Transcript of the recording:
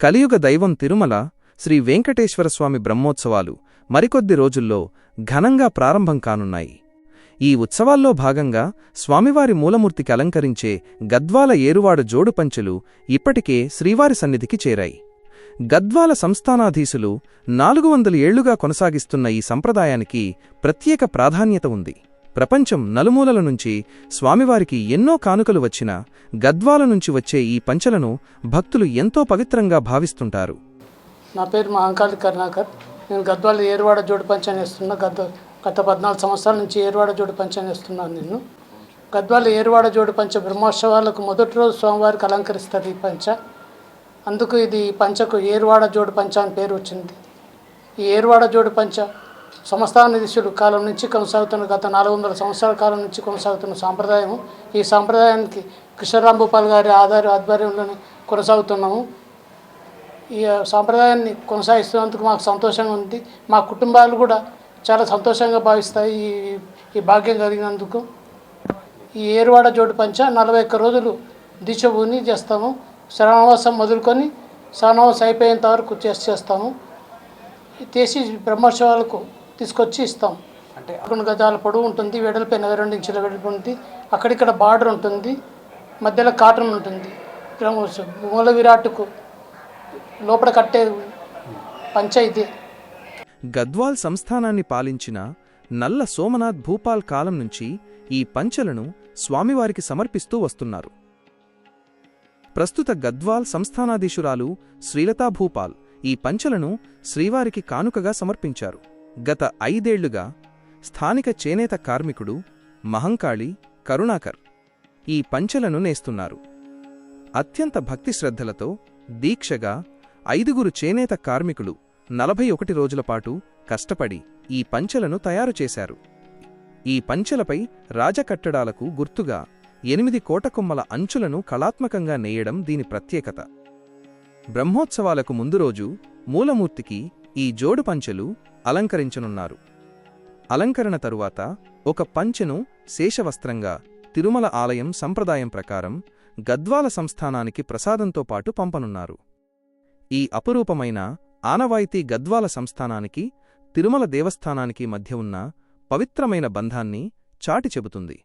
కలియుగ దైవం తిరుమల శ్రీ వెంకటేశ్వరస్వామి బ్రహ్మోత్సవాలు మరికొద్ది రోజుల్లో ఘనంగా ప్రారంభం కానున్నాయి. ఈ ఉత్సవాల్లో భాగంగా స్వామివారి మూలమూర్తికి అలంకరించే గద్వాల ఏరువాడ జోడు పంచెలు ఇప్పటికే శ్రీవారి సన్నిధికి చేరాయి. గద్వాల సంస్థానాధీశులు నాలుగు వందల ఏళ్ళుగా కొనసాగిస్తున్న ఈ సంప్రదాయానికి ప్రత్యేక ప్రాధాన్యత ఉంది. ప్రపంచం నలుమూలల నుంచి స్వామివారికి ఎన్నో కానుకలు వచ్చినా గద్వాల నుంచి వచ్చే ఈ పంచలను భక్తులు ఎంతో పవిత్రంగా భావిస్తుంటారు. నా పేరు మహంకాళి కరుణాకర్. నేను గద్వాల ఏరువాడ జోడు పంచాన్ని ఇస్తున్నా గత గత పద్నాలుగు సంవత్సరాల నుంచి ఏరువాడ జోడు పంచాన్ని ఇస్తున్నాను నేను. గద్వాల ఏరువాడ జోడు పంచ బ్రహ్మోత్సవాలకు మొదటి రోజు స్వామివారికి అలంకరిస్తుంది ఈ పంచ. అందుకు ఇది ఈ పంచకు ఏరువాడ జోడు పంచ అని పేరు వచ్చింది. ఈ ఏరువాడ జోడు పంచ సంస్థానధీశులు కాలం నుంచి కొనసాగుతున్న గత నాలుగు వందల సంవత్సరాల కాలం నుంచి కొనసాగుతున్న సాంప్రదాయం ఈ సాంప్రదాయానికి కృష్ణరాంభూపాల్ గారి ఆధార ఆధ్వర్యంలోనే కొనసాగుతున్నాము. ఈ సాంప్రదాయాన్ని కొనసాగిస్తున్నందుకు మాకు సంతోషంగా ఉంది. మా కుటుంబాలు కూడా చాలా సంతోషంగా భావిస్తాయి ఈ ఈ భాగ్యం కలిగినందుకు. ఈ ఏరువాడ జోడు పంచ నలభై ఒక్క రోజులు దీక్షభూని చేస్తాము. శ్రవణవాసం మొదలుకొని శ్రవణవాసం అయిపోయేంత వరకు చేసి చేస్తాము. చేసి బ్రహ్మోత్సవాలకు తీసుకొచ్చి ఇస్తాం. అంటే రెండు గజాల పొడవు ఉంటుంది వెడల్పు ఎనభై రెండు ఇంచుల వెడల్పు ఉంటుంది అక్కడిక్కడ బార్డర్ ఉంటుంది మధ్యలో కాటన్ ఉంటుంది. మూల విరాట్కు లోపల కట్టే పంచాయతీ గద్వాల్ సంస్థానాన్ని పాలించిన నల్ల సోమనాథ్ భూపాల్ కాలం నుంచి ఈ పంచలను స్వామివారికి సమర్పిస్తూ వస్తున్నారు. ప్రస్తుత గద్వాల్ సంస్థానాధీశురాలు శ్రీలతా భూపాల్ ఈ పంచెలను శ్రీవారికి కానుకగా సమర్పించారు. గత ఐదేళ్ళుగా స్థానిక చేనేత కార్మికుడు మహంకాళి కరుణాకర్ ఈ పంచెలను నేస్తున్నారు. అత్యంత భక్తి శ్రద్ధలతో దీక్షగా ఐదుగురు చేనేత కార్మికులు నలభై ఒకటి రోజులపాటు కష్టపడి ఈ పంచెలను తయారు చేశారు. ఈ పంచెలపై రాజకట్టడాలకు గుర్తుగా ఎనిమిది కోటకొమ్మల అంచులను కళాత్మకంగా నేయడం దీని ప్రత్యేకత. బ్రహ్మోత్సవాలకు ముందు రోజు మూలమూర్తికి ఈ జోడు పంచెలు అలంకరించనున్నారు. అలంకరణ తరువాత ఒక పంచెను శేషవస్త్రంగా తిరుమల ఆలయం సంప్రదాయం ప్రకారం గద్వాల సంస్థానానికి ప్రసాదంతో పాటు పంపనున్నారు. ఈ అపురూపమైన ఆనవాయితీ గద్వాల సంస్థానానికి తిరుమల దేవస్థానానికి మధ్య ఉన్న పవిత్రమైన బంధాన్ని చాటి చెబుతుంది.